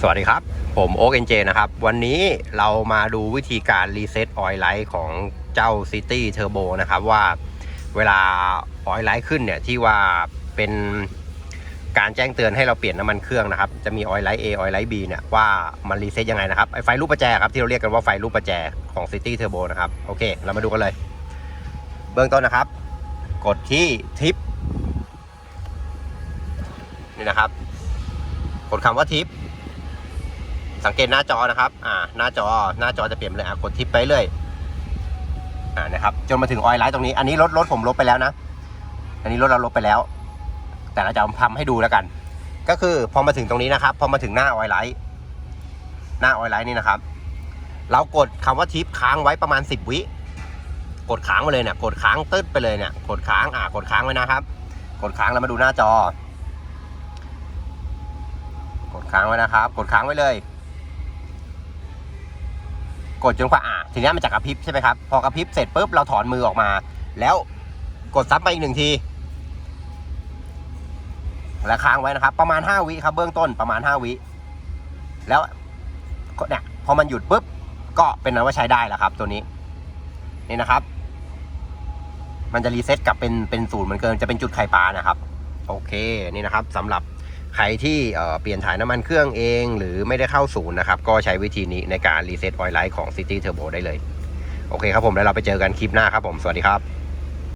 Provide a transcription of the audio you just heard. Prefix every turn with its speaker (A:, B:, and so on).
A: สวัสดีครับ ผมโอ๊กเอ็นเจนะครับ วันนี้เรามาดูวิธีการรีเซ็ตออยล์ไลท์ของเจ้า City Turbo นะครับ ว่าเวลาออยล์ไลท์ขึ้นเนี่ย ที่ว่าเป็นการแจ้งเตือนให้เราเปลี่ยนน้ำมันเครื่องนะครับ จะมีออยล์ไลท์ A ออยล์ไลท์ B เนี่ย ว่ามันรีเซ็ตยังไงนะครับไอไฟลูกประแจครับ ที่เราเรียกกันว่าไฟลูกประแจของ City Turbo นะครับ โอเค เรามาดูกันเลย เบื้องต้นนะครับ กดที่ทิปนี่นะครับ กดคำว่าทิป สังเกตหน้าจอนะครับ อ่า หน้าจอ หน้าจอจะเปลี่ยนเลยอะกดทิปไปเรื่อย อ่า นะครับ จนมาถึงออยไลท์ตรงนี้ อันนี้รถรถผมลบไปแล้วนะ อันนี้รถเราลบไปแล้ว แต่เราจะทำให้ดูแล้วกัน ก็คือพอมาถึงตรงนี้นะครับ พอมาถึงหน้าออยไลท์ หน้าออยไลท์นี่นะครับ เรากดคำว่าทิปค้างไว้ประมาณ 10 วิ กดค้างไปเลยเนี่ย กดค้างตึ๊ดไปเลยเนี่ย กดค้าง อ่า กดค้างไว้นะครับ กดค้างแล้วมาดูหน้าจอกดค้างไว้นะครับ กดค้างไว้เลย กดจนกว่าอ่าทีนี้มันจะกระพริบใช่ไหมครับพอกระพริบเสร็จปุ๊บเราถอนมือออกมา แล้วกดซับไปอีกหนึ่งทีแล้วค้างไว้นะครับ ประมาณ 5 วิครับเบื้องต้นประมาณ 5 วิ แล้วเนี่ยพอมันหยุดปุ๊บก็เป็นนั้นว่าใช้ได้แล้วครับ ตัวนี้นี่นะครับ มันจะรีเซ็ตกลับเป็นเป็นศูนย์เหมือนเกินจะเป็นจุดไข่ปลานะครับ โอเคนี่นะครับสำหรับ ใครที่เปลี่ยนถ่ายน้ำมันเครื่องเอง หรือไม่ได้เข้าศูนย์นะครับ ก็ใช้วิธีนี้ในการรีเซ็ตออยล์ไลท์ของ City Turbo ได้เลย โอเคครับผมแล้วเราไปเจอกันคลิปหน้าครับผม สวัสดีครับ